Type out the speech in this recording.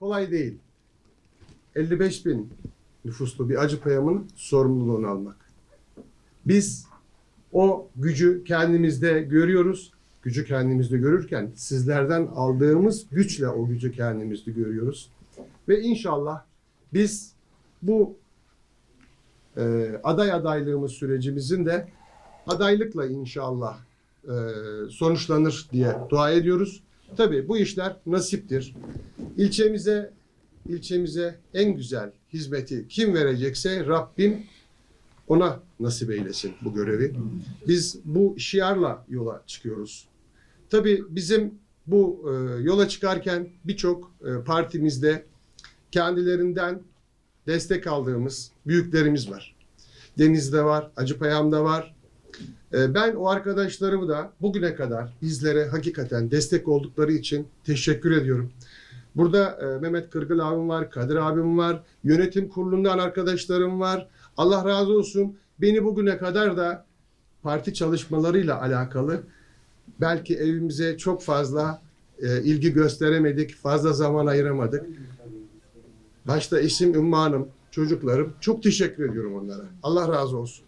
kolay değil. 55 bin nüfuslu bir Acıpayam'ın sorumluluğunu almak. Biz o gücü kendimizde görüyoruz. Gücü kendimizde görürken sizlerden aldığımız güçle o gücü kendimizde görüyoruz. Ve inşallah biz bu e, aday adaylığımız sürecimizin de adaylıkla inşallah e, sonuçlanır diye dua ediyoruz. Tabii bu işler nasiptir. İlçemize ilçemize en güzel hizmeti kim verecekse Rabbim ona nasip eylesin bu görevi. Biz bu şiarla yola çıkıyoruz. Tabii bizim bu e, yola çıkarken birçok e, partimizde kendilerinden destek aldığımız büyüklerimiz var. Deniz'de var, Acıpayam'da var. E, ben o arkadaşlarımı da bugüne kadar bizlere hakikaten destek oldukları için teşekkür ediyorum. Burada e, Mehmet Kırgıl abim var, Kadir abim var, yönetim kurulundan arkadaşlarım var. Allah razı olsun. Beni bugüne kadar da parti çalışmalarıyla alakalı belki evimize çok fazla e, ilgi gösteremedik, fazla zaman ayıramadık. Başta eşim Ümmü Hanım, çocuklarım çok teşekkür ediyorum onlara. Allah razı olsun.